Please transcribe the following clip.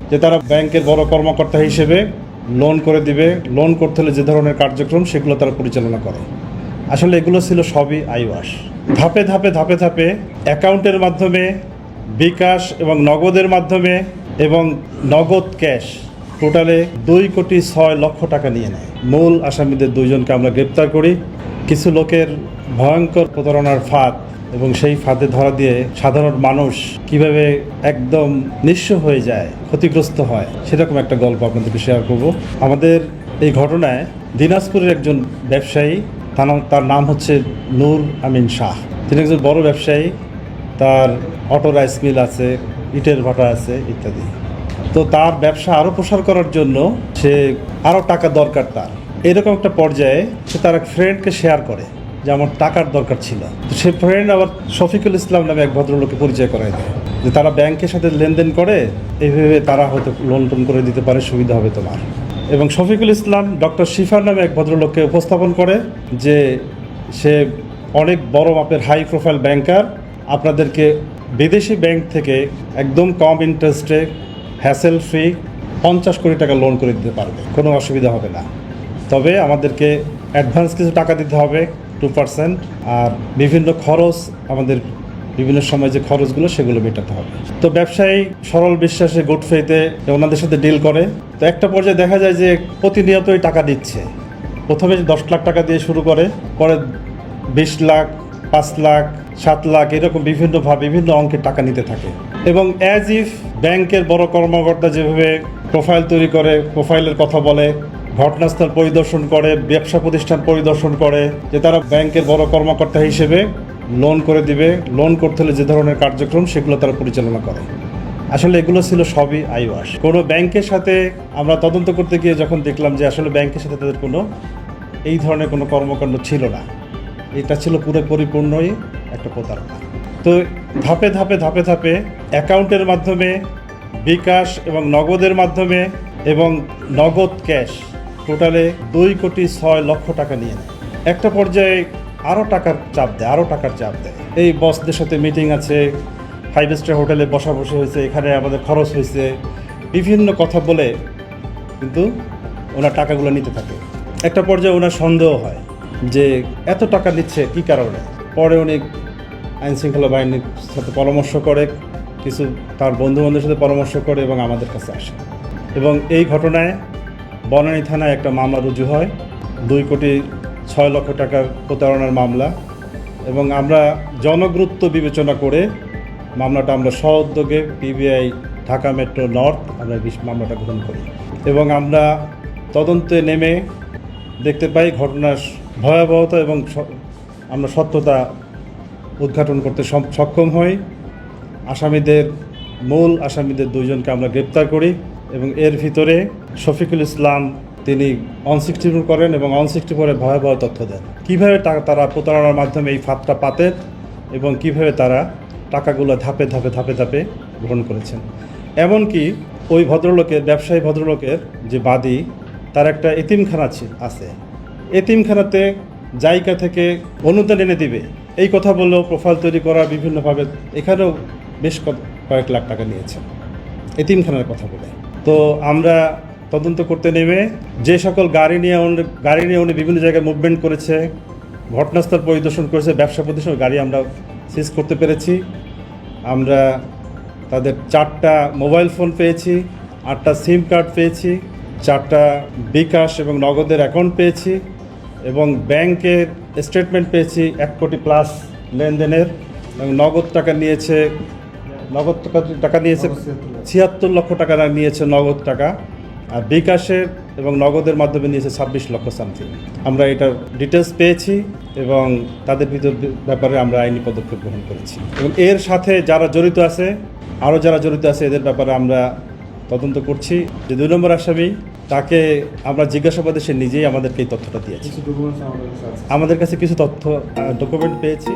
যে তারা ব্যাংকের বড় কর্মকর্তা হিসেবে লোন করে দিবে লোন করতে হলে যে ধরনের কার্যক্রম সেগুলো তারা পরিচালনা করে। আসলে এগুলো ছিল সবই আইওয়াস ধাপে ধাপে ধাপে ধাপে অ্যাকাউন্টের মাধ্যমে বিকাশ এবং নগদের মাধ্যমে এবং নগদ ক্যাশ টোটালে দুই কোটি ছয় লক্ষ টাকা নিয়ে নেয়। মূল আসামিদের দুইজনকে আমরা গ্রেপ্তার করি। কিছু লোকের ভয়ঙ্কর প্রতারণার ফাঁদ এবং সেই ফাঁদে ধরা দিয়ে সাধারণ মানুষ কীভাবে একদম নিঃস্ব হয়ে যায়, ক্ষতিগ্রস্ত হয়, সেরকম একটা গল্প আপনাদেরকে শেয়ার করব। আমাদের এই ঘটনায় দিনাজপুরের একজন ব্যবসায়ী, তার নাম- হচ্ছে নূর আমিন শাহ। তিনি একজন বড় ব্যবসায়ী, তার অটো রাইস মিল আছে, ইটের ভাটা আছে, ইত্যাদি। তো তার ব্যবসা আরও প্রসার করার জন্য সে আরও টাকা দরকার তার। এরকম একটা পর্যায়ে সে তার এক ফ্রেন্ডকে শেয়ার করে। যে আমার টাকার দরকার ছিল। তো সে ফ্রেন্ড আবার শফিকুল ইসলাম নামে এক ভদ্রলোককে পরিচয় করায় দেয় যে তারা ব্যাংকের সাথে লেনদেন করে, এইভাবে তারা হয়তো লোন টোন করে দিতে পারে, সুবিধা হবে তোমার। এবং শফিকুল ইসলাম ডক্টর শিফার নামে এক ভদ্রলোককে উপস্থাপন করে যে সে অনেক বড় মাপের হাই প্রোফাইল ব্যাংকার আপনাদেরকে বিদেশি ব্যাংক থেকে একদম কম ইন্টারেস্টে হ্যাসেল ফ্রি পঞ্চাশ কোটি টাকা লোন করে দিতে পারবে। কোনো অসুবিধা হবে না। তবে আমাদেরকে অ্যাডভান্স কিছু টাকা দিতে হবে। টু পার্সেন্ট আর বিভিন্ন খরচ, আমাদের বিভিন্ন সময় যে খরচগুলো, সেগুলো মেটাতে হবে। তো ব্যবসায়ী সরল বিশ্বাসে গুড ফেইতে ওনাদের সাথে ডিল করে। তো একটা পর্যায়ে দেখা যায় যে প্রতিনিয়তই টাকা দিচ্ছে। প্রথমে দশ লাখ টাকা দিয়ে শুরু করে, পরে বিশ লাখ, পাঁচ লাখ, সাত লাখ, এরকম বিভিন্নভাবে বিভিন্ন অঙ্কের টাকা নিতে থাকে। এবং অ্যাজ ইফ ব্যাংকের বড় কর্মকর্তা যেভাবে প্রোফাইল তৈরি করে প্রোফাইলের কথা বলে ঘটনাস্থল পরিদর্শন করে, ব্যবসা প্রতিষ্ঠান পরিদর্শন করে যে তারা ব্যাংকের বড় কর্মকর্তা হিসেবে লোন করে দিবে। লোন করতে হলে যে ধরনের কার্যক্রম সেগুলো তারা পরিচালনা করে। আসলে এগুলো ছিল সবই আইওয়াস কোনো ব্যাংকের সাথে আমরা তদন্ত করতে গিয়ে যখন দেখলাম যে আসলে ব্যাংকের সাথে তাদের কোনো এই ধরনের কোনো কর্মকাণ্ড ছিল না, এটা ছিল পুরো পরিপূর্ণই একটা প্রতারণা। তো ধাপে ধাপে ধাপে ধাপে অ্যাকাউন্টের মাধ্যমে বিকাশ এবং নগদের মাধ্যমে এবং নগদ ক্যাশ টোটালে দুই কোটি ছয় লক্ষ টাকা নিয়ে নেয়। একটা পর্যায়ে আরও টাকার চাপ দেয় আরও টাকার চাপ দেয়। এই বসদের সাথে মিটিং আছে, ফাইভ স্টার হোটেলে বসা বসে হয়েছে, এখানে আমাদের খরচ হয়েছে, বিভিন্ন কথা বলে কিন্তু ওনার টাকাগুলো নিতে থাকে। একটা পর্যায়ে ওনার সন্দেহ হয় যে এত টাকা নিচ্ছে কী কারণে? পরে উনি আইন শৃঙ্খলা বাহিনীর সাথে পরামর্শ করে, কিছু তার বন্ধু বান্ধবের সাথে পরামর্শ করে এবং আমাদের কাছে আসে। এবং এই ঘটনায় বনানী থানায় একটা মামলা রুজু হয়। দুই কোটি ছয় লক্ষ টাকার প্রতারণার মামলা এবং আমরা জনগুরুত্ব বিবেচনা করে মামলাটা আমরা সউদ্যোগে পিবিআই, ঢাকা মেট্রো নর্থ আমরা মামলাটা গ্রহণ করি। এবং আমরা তদন্তে নেমে দেখতে পাই ঘটনার ভয়াবহতা এবং আমরা সত্যতা উদ্ঘাটন করতে সক্ষম হই। আসামিদের, মূল আসামিদের দুইজনকে আমরা গ্রেপ্তার করি। এবং এর ভিতরে শফিকুল ইসলাম, তিনি অন সিক্সটি করেন এবং অন সিক্সটি ফোরে ভয়াবহ তথ্য দেন। কীভাবে তারা প্রতারণার মাধ্যমে এই ফাঁদটা পাতেন এবং কীভাবে তারা টাকাগুলো ধাপে ধাপে ধাপে ধাপে গ্রহণ করেছেন। এমনকি ওই ভদ্রলোকের, ব্যবসায়ী ভদ্রলোকের যে বাদী, তার একটা এতিমখানা আছে। এতিমখানাতে জায়গা থেকে অনুদান এনে দিবে। এই কথা বললেও প্রোফাইল তৈরি করা বিভিন্নভাবে এখানেও বেশ কয়েক লাখ টাকা নিয়েছে। এতিমখানার কথা বলে। তো আমরা তদন্ত করতে নেমে যে সকল গাড়ি নিয়ে উনি গাড়ি নিয়ে উনি বিভিন্ন জায়গায় মুভমেন্ট করেছে, ঘটনাস্থল পরিদর্শন করেছে, ব্যবসা প্রতিষ্ঠান গাড়ি আমরা সিজ করতে পেরেছি। আমরা তাদের চারটা মোবাইল ফোন পেয়েছি, আটটা সিম কার্ড পেয়েছি, চারটা বিকাশ এবং নগদের অ্যাকাউন্ট পেয়েছি এবং ব্যাংকের স্টেটমেন্ট পেয়েছি, এক কোটি প্লাস লেনদেনের এবং নগদ টাকা নিয়েছে নগদ টাকা টাকা নিয়েছে ছিয়াত্তর লক্ষ টাকা নিয়েছে নগদ টাকা আর বিকাশের এবং নগদের মাধ্যমে নিয়েছে ছাব্বিশ লক্ষ সামথিং। আমরা এটার ডিটেলস পেয়েছি এবং তাদের ভিতর ব্যাপারে আমরা আইনি পদক্ষেপ গ্রহণ করেছি। এবং এর সাথে যারা জড়িত আছে আরও যারা জড়িত আছে এদের ব্যাপারে আমরা তদন্ত করছি। যে দুই নম্বর আসামি তাকে আমরা জিজ্ঞাসাবাদে সে নিজেই আমাদেরকে এই তথ্যটা দিয়েছে। আমাদের কাছে কিছু তথ্য ডকুমেন্ট পেয়েছি।